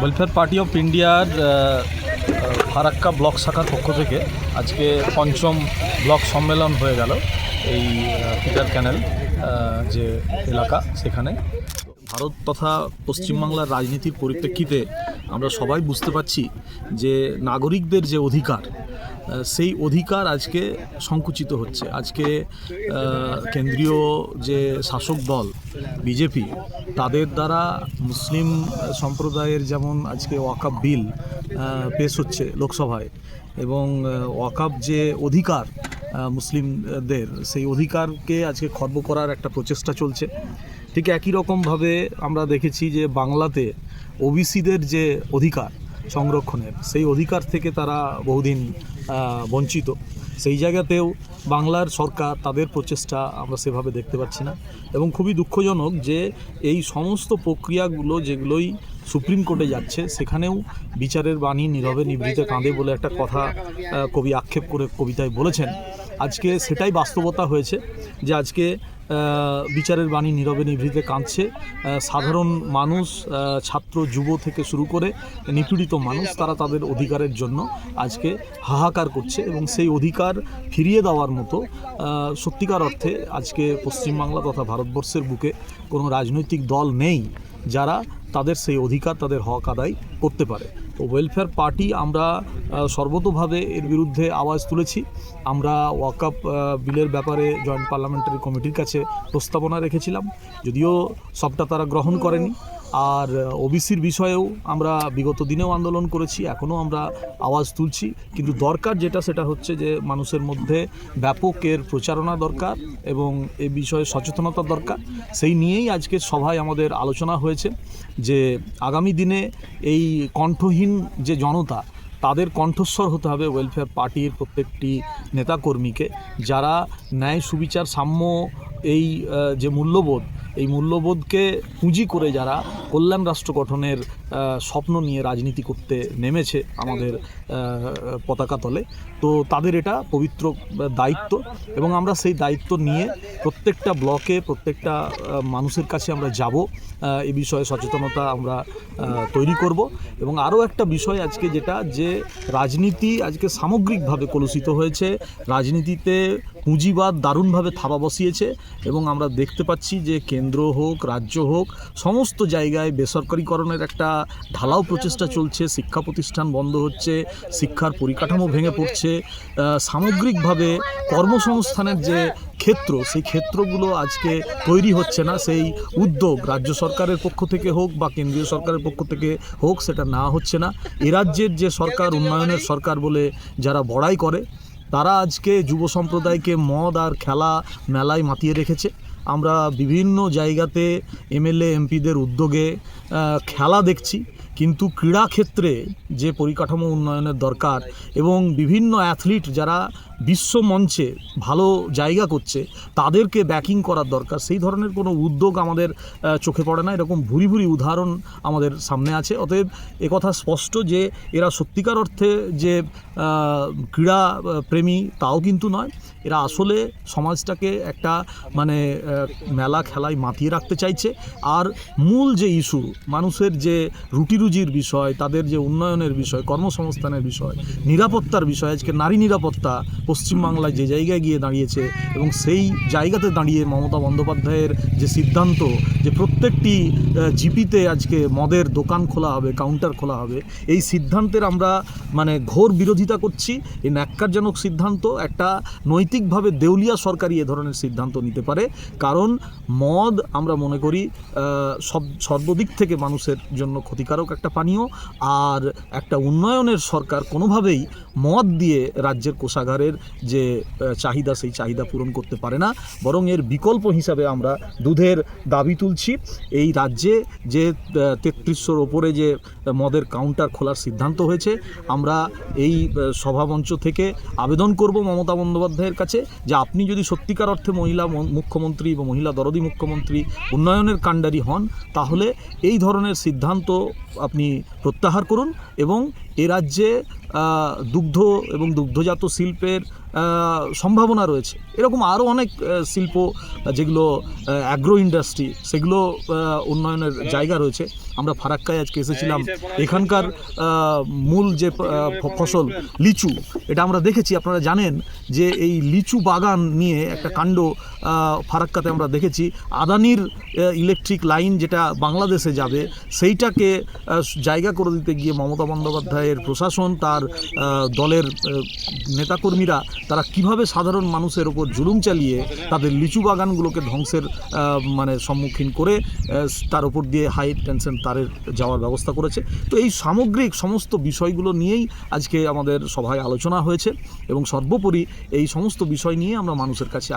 Welfare party of ইন্ডিয়ার Farakka block শাখার পক্ষ থেকে আজকে পঞ্চম ব্লক সম্মেলন হয়ে গেল এই পিটার ক্যানেল যে এলাকা সেখানে। ভারত তথা পশ্চিমবাংলার রাজনীতির পরিপ্রেক্ষিতে আমরা সবাই বুঝতে পারছি যে নাগরিকদের যে অধিকার সেই অধিকার আজকে সংকুচিত হচ্ছে। আজকে কেন্দ্রীয় যে শাসক দল বিজেপি, তাদের দ্বারা মুসলিম সম্প্রদায়ের যেমন আজকে ওয়াকাব বিল পেশ হচ্ছে লোকসভায় এবং ওয়াকাব যে অধিকার মুসলিমদের, সেই অধিকারকে আজকে খর্ব করার একটা প্রচেষ্টা চলছে। ঠিক একই রকমভাবে আমরা দেখেছি যে বাংলাতে ওবিসিদের যে অধিকার সংরক্ষণের। সেই অধিকার থেকে তারা বহুদিন বঞ্চিত। সেই জায়গাতেও বাংলার সরকার তাদের প্রচেষ্টা আমরা সেভাবে দেখতে পাচ্ছি না। এবং খুবই দুঃখজনক যে এই সমস্ত প্রক্রিয়াগুলো যেগুলোই সুপ্রিম কোর্টে যাচ্ছে, সেখানেও বিচারের বাণী নীরবে নিভৃতে কাঁদে বলে একটা কথা কবি আক্ষেপ করে কবিতায় বলেছেন। আজকে সেটাই বাস্তবতা হয়েছে যে আজকে বিচারের বাণী নীরবে নিভৃতে কাঁদছে। সাধারণ মানুষ ছাত্র, যুব থেকে শুরু করে নিপীড়িত মানুষ, তারা তাদের অধিকারের জন্য আজকে হাহাকার করছে এবং সেই অধিকার ফিরিয়ে দেওয়ার মতো সত্যিকার অর্থে আজকে পশ্চিমবাংলা তথা ভারতবর্ষের বুকে কোনো রাজনৈতিক দল নেই যারা তাদের সেই অধিকার, তাদের হক আদায় করতে পারে। তো ওয়েলফেয়ার পার্টি আমরা সর্বতোভাবে এর বিরুদ্ধে আওয়াজ তুলেছি। আমরা ওয়াকআপ বিলের ব্যাপারে জয়েন্ট পার্লামেন্টারি কমিটির কাছে প্রস্তাবনা রেখেছিলাম। যদিও সবটা তারা গ্রহণ করেনি। আর ওবিসির বিষয়েও আমরা বিগত দিনেও আন্দোলন করেছি, এখনও আমরা আওয়াজ তুলছি। কিন্তু দরকার যেটা, সেটা হচ্ছে যে মানুষের মধ্যে ব্যাপক এর প্রচারণা দরকার এবং এ বিষয়ে সচেতনতা দরকার। সেই নিয়েই আজকে সভায় আমাদের আলোচনা হয়েছে যে আগামী দিনে এই কণ্ঠহীন যে জনতা, তাদের কণ্ঠস্বর হতে হবে ওয়েলফেয়ার পার্টির প্রত্যেকটি নেতাকর্মীকে, যারা ন্যায় সুবিচার সাম্য এই যে মূল্যবোধ এই মূল্যবোধকে পুঁজি করে যারা কল্যাণ রাষ্ট্র গঠনের স্বপ্ন নিয়ে রাজনীতি করতে নেমেছে আমাদের পতাকা তলে। তো তাদের এটা পবিত্র দায়িত্ব এবং আমরা সেই দায়িত্ব নিয়ে প্রত্যেকটা ব্লকে, প্রত্যেকটা মানুষের কাছে আমরা যাব এ বিষয়ে সচেতনতা আমরা তৈরি করব। এবং আরও একটা বিষয় আজকে যেটা, যে রাজনীতি আজকে সামগ্রিকভাবে কলুষিত হয়েছে। রাজনীতিতে পুঁজিবাদ দারুণভাবে থাবা বসিয়েছে এবং আমরা দেখতে পাচ্ছি যে কেন্দ্র হোক, রাজ্য হোক, সমস্ত জায়গায় বেসরকারিকরণের একটা ঢালাও প্রচেষ্টা চলছে, শিক্ষা প্রতিষ্ঠান বন্ধ হচ্ছে, শিক্ষার পরিকাঠামো ভেঙে পড়ছে সামগ্রিকভাবে কর্মসংস্থানের যে ক্ষেত্র, সেই ক্ষেত্রগুলো আজকে তৈরি হচ্ছে না। সেই উদ্যোগ রাজ্য সরকারের পক্ষ থেকে হোক বা কেন্দ্রীয় সরকারের পক্ষ থেকে হোক, সেটা না হচ্ছে না। এ রাজ্যের যে সরকার, উন্নয়নের সরকার বলে যারা বড়াই করে, তারা আজকে যুব সম্প্রদায়কে মদ আর খেলা মেলায় মাতিয়ে রেখেছে। আমরা বিভিন্ন জায়গাতে এমএলএ, এমপিদের উদ্যোগে খেলা দেখছি। কিন্তু ক্রীড়া ক্ষেত্রে যে পরিকাঠামো উন্নয়নের দরকার এবং বিভিন্ন অ্যাথলিট যারা বিশ্ব মঞ্চে ভালো জায়গা করছে, তাদেরকে ব্যাকিং করার দরকার। সেই ধরনের কোনো উদ্যোগ আমাদের চোখে পড়ে না। এরকম ভুরি ভুরি উদাহরণ আমাদের সামনে আছে। অতএব একথা স্পষ্ট যে, এরা সত্যিকার অর্থে যে ক্রীড়া প্রেমী তাও কিন্তু নয়। এরা আসলে সমাজটাকে একটা মানে মেলা খেলায় মাতিয়ে রাখতে চাইছে। আর মূল যে ইস্যু মানুষের যে রুটি রুজির বিষয়, তাদের যে উন্নয়নের বিষয়, কর্মসংস্থানের বিষয়, নিরাপত্তার বিষয়, আজকে নারী নিরাপত্তা পশ্চিমবাংলায় যে জায়গায় গিয়ে দাঁড়িয়েছে এবং সেই জায়গাতে দাঁড়িয়ে মমতা বন্দ্যোপাধ্যায়ের যে সিদ্ধান্ত যে প্রত্যেকটি জিপিতে আজকে মদের দোকান খোলা হবে, কাউন্টার খোলা হবে, এই সিদ্ধান্তের আমরা মানে ঘোর বিরোধিতা করছি। এই ন্যাক্কারজনক সিদ্ধান্ত একটা নৈতিকভাবে দেউলিয়া সরকারই এ ধরনের সিদ্ধান্ত নিতে পারে। কারণ মদ আমরা মনে করি সব, সর্বদিক থেকে মানুষের জন্য ক্ষতিকারক একটা পানীয় আর একটা উন্নয়নের সরকার কোনোভাবেই মদ দিয়ে রাজ্যের কোষাগারের যে চাহিদা সেই চাহিদা পূরণ করতে পারে না। বরং এর বিকল্প হিসাবে আমরা দুধের দাবি তুলছি। এই রাজ্যে যে তেত্রিশশোর ওপরে যে মদের কাউন্টার খোলার সিদ্ধান্ত হয়েছে, আমরা এই সভামঞ্চ থেকে আবেদন করব মমতা বন্দ্যোপাধ্যায়ের কাছে যে আপনি যদি সত্যিকার অর্থে মহিলা মুখ্যমন্ত্রী বা মহিলা দরদি মুখ্যমন্ত্রী উন্নয়নের কাণ্ডারি হন, তাহলে এই ধরনের সিদ্ধান্ত আপনি প্রত্যাহার করুন এবং এ রাজ্যে দুগ্ধ এবং দুগ্ধজাত শিল্পের সম্ভাবনা রয়েছে। এরকম আরও অনেক শিল্প যেগুলো অ্যাগ্রো ইন্ডাস্ট্রি সেগুলো উন্নয়নের জায়গা রয়েছে। আমরা ফারাক্কায় আজকে এসেছিলাম। এখানকার মূল যে ফসল লিচু এটা আমরা দেখেছি। আপনারা জানেন যে এই লিচু বাগান নিয়ে একটা কাণ্ড ফারাক্কাতে আমরা দেখেছি। আদানির ইলেকট্রিক লাইন যেটা বাংলাদেশে যাবে সেইটাকে জায়গা করে দিতে গিয়ে মমতা বন্দ্যোপাধ্যায়ের প্রশাসন তার দলের নেতাকর্মীরা তারা কীভাবে সাধারণ মানুষের ওপর জুলুম চালিয়ে তাদের লিচু বাগানগুলোকে ধ্বংসের মানে সম্মুখীন করে তার ওপর দিয়ে হাই টেনশন তারের যাওয়ার ব্যবস্থা করেছে। তো এই সামগ্রিক সমস্ত বিষয়গুলো নিয়েই আজকে আমাদের সভায় আলোচনা হয়েছে এবং সর্বোপরি এই সমস্ত বিষয় নিয়ে আমরা মানুষের কাছে